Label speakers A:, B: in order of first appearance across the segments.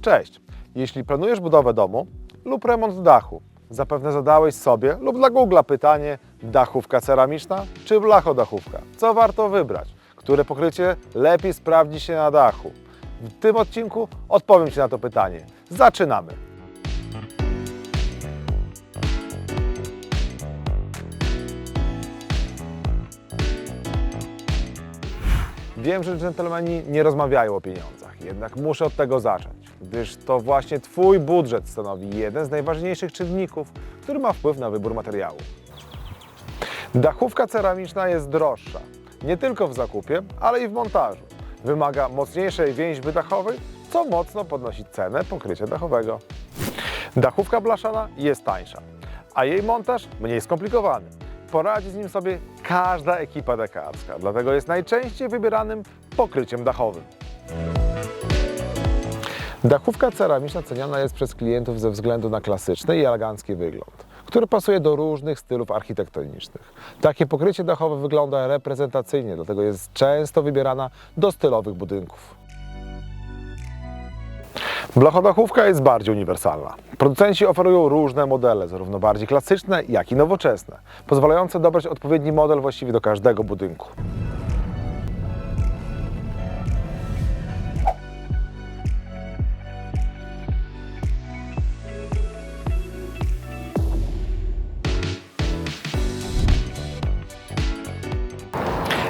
A: Cześć! Jeśli planujesz budowę domu lub remont dachu, zapewne zadałeś sobie lub dla Google'a pytanie dachówka ceramiczna czy blachodachówka? Co warto wybrać? Które pokrycie lepiej sprawdzi się na dachu? W tym odcinku odpowiem Ci na to pytanie. Zaczynamy! Wiem, że dżentelmeni nie rozmawiają o pieniądzach, jednak muszę od tego zacząć, gdyż to właśnie Twój budżet stanowi jeden z najważniejszych czynników, który ma wpływ na wybór materiału. Dachówka ceramiczna jest droższa, nie tylko w zakupie, ale i w montażu. Wymaga mocniejszej więźby dachowej, co mocno podnosi cenę pokrycia dachowego. Dachówka blaszana jest tańsza, a jej montaż mniej skomplikowany. Poradzi z nim sobie każda ekipa dekarska, dlatego jest najczęściej wybieranym pokryciem dachowym. Dachówka ceramiczna ceniona jest przez klientów ze względu na klasyczny i elegancki wygląd, który pasuje do różnych stylów architektonicznych. Takie pokrycie dachowe wygląda reprezentacyjnie, dlatego jest często wybierana do stylowych budynków. Blachodachówka jest bardziej uniwersalna. Producenci oferują różne modele, zarówno bardziej klasyczne, jak i nowoczesne, pozwalające dobrać odpowiedni model właściwie do każdego budynku.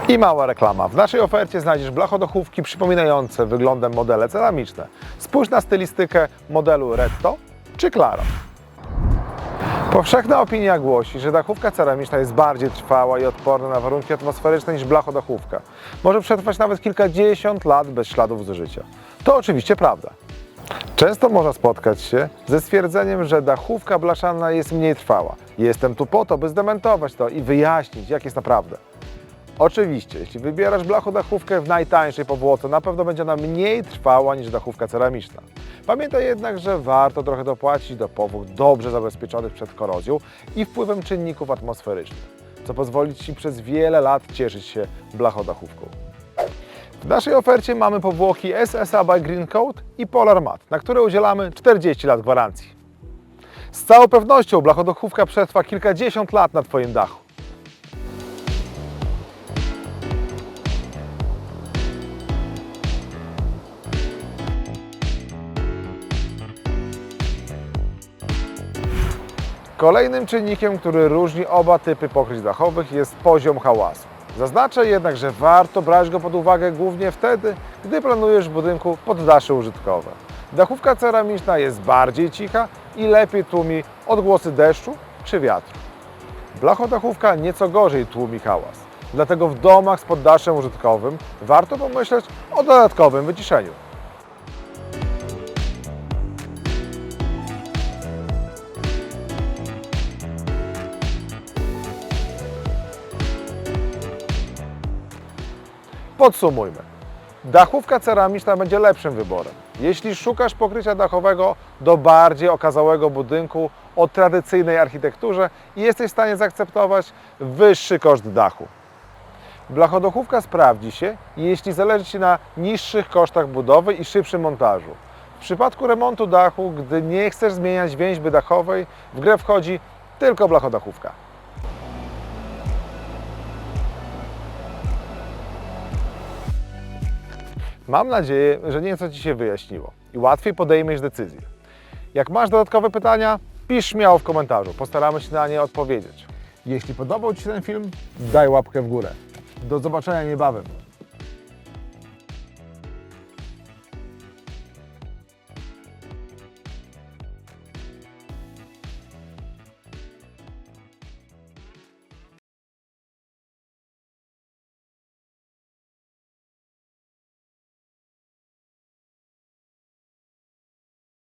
A: I mała reklama. W naszej ofercie znajdziesz blachodochówki przypominające wyglądem modele ceramiczne. Spójrz na stylistykę modelu Retto czy Claro. Powszechna opinia głosi, że dachówka ceramiczna jest bardziej trwała i odporna na warunki atmosferyczne niż blachodachówka. Może przetrwać nawet kilkadziesiąt lat bez śladów zużycia. To oczywiście prawda. Często można spotkać się ze stwierdzeniem, że dachówka blaszana jest mniej trwała. Jestem tu po to, by zdementować to i wyjaśnić, jak jest naprawdę. Oczywiście, jeśli wybierasz blachodachówkę w najtańszej powłoce, na pewno będzie ona mniej trwała niż dachówka ceramiczna. Pamiętaj jednak, że warto trochę dopłacić do powłok dobrze zabezpieczonych przed korozją i wpływem czynników atmosferycznych, co pozwoli Ci przez wiele lat cieszyć się blachodachówką. W naszej ofercie mamy powłoki SSA by Green Coat i Polar Mat, na które udzielamy 40 lat gwarancji. Z całą pewnością blachodachówka przetrwa kilkadziesiąt lat na Twoim dachu. Kolejnym czynnikiem, który różni oba typy pokryć dachowych jest poziom hałasu. Zaznaczę jednak, że warto brać go pod uwagę głównie wtedy, gdy planujesz w budynku poddasze użytkowe. Dachówka ceramiczna jest bardziej cicha i lepiej tłumi odgłosy deszczu czy wiatru. Blachodachówka nieco gorzej tłumi hałas. Dlatego w domach z poddaszem użytkowym warto pomyśleć o dodatkowym wyciszeniu. Podsumujmy. Dachówka ceramiczna będzie lepszym wyborem. Jeśli szukasz pokrycia dachowego do bardziej okazałego budynku o tradycyjnej architekturze i jesteś w stanie zaakceptować wyższy koszt dachu. Blachodachówka sprawdzi się, jeśli zależy Ci na niższych kosztach budowy i szybszym montażu. W przypadku remontu dachu, gdy nie chcesz zmieniać więźby dachowej, w grę wchodzi tylko blachodachówka. Mam nadzieję, że nieco Ci się wyjaśniło i łatwiej podejmiesz decyzję. Jak masz dodatkowe pytania, pisz śmiało w komentarzu. Postaramy się na nie odpowiedzieć. Jeśli podobał Ci się ten film, daj łapkę w górę. Do zobaczenia niebawem.